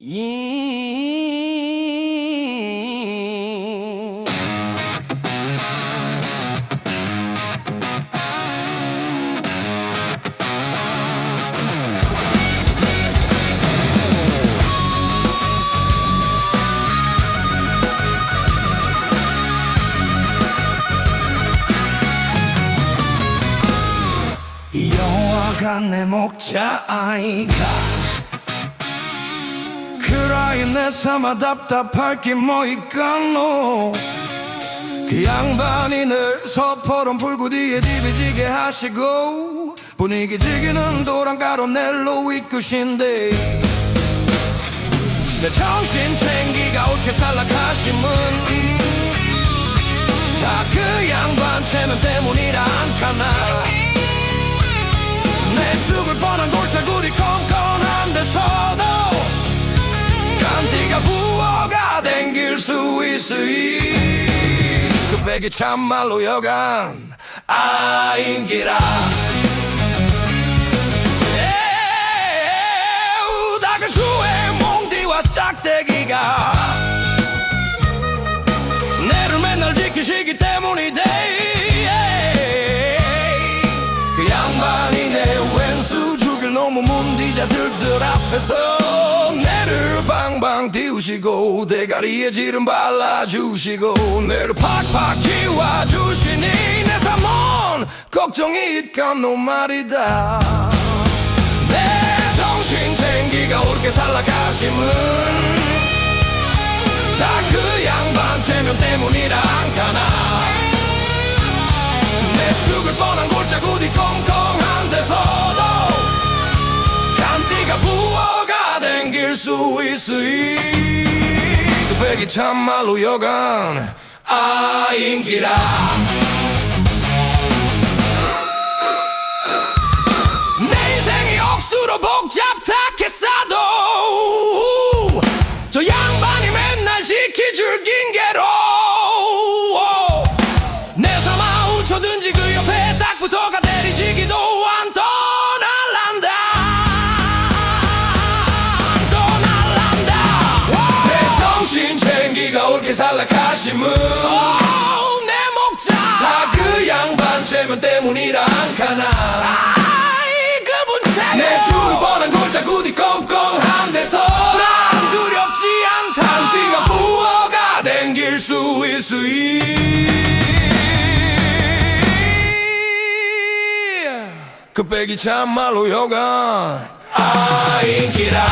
이 영화가 내 목자 아이가 그라이 내 삼아 답답할 게 뭐 있간노? 그 양반이 늘 서퍼런 불구 뒤에 디비지게 하시고 분위기 즐기는 도랑가로 넬로 이끄신데 내 정신 챙기가 옳게 살락하심은 다 그 양반 체면 때문이라 안카나 백이 참말로 여간 아인기라. 에우, 닭을 주의 몽디와 짝대기가 내를 맨날 지키시기 때문이대 그 양반이 내 왼수 죽일 놈의 문디자들들 앞에서 내를 방방 띄우시고 대가리에 지름 발라주시고 내를 팍팍 키워주시니 내 삶은 걱정이 있간노 말이다. 내 정신 챙기가 옳게 살라가심은 다 그 양반 체면 때문이라 안가나. 내 죽을 뻔한 골짜구리 수 있으이 그 백이 참말로 여간 아인기라. 내 인생이 억수로 복잡하겠어도 저 양반이 맨날 지키줄 징계 챙기가 옳게 살락하심은. 내 목자. 다 그 양반 체면 때문이라 안카나 아이 그분 체면 내 죽을 뻔한 골짜구리 껌껌한 데서. 난 두렵지 않다. 띠가 부어가 댕길 수 있으이. 그 백이 참말로 여간 아 인기라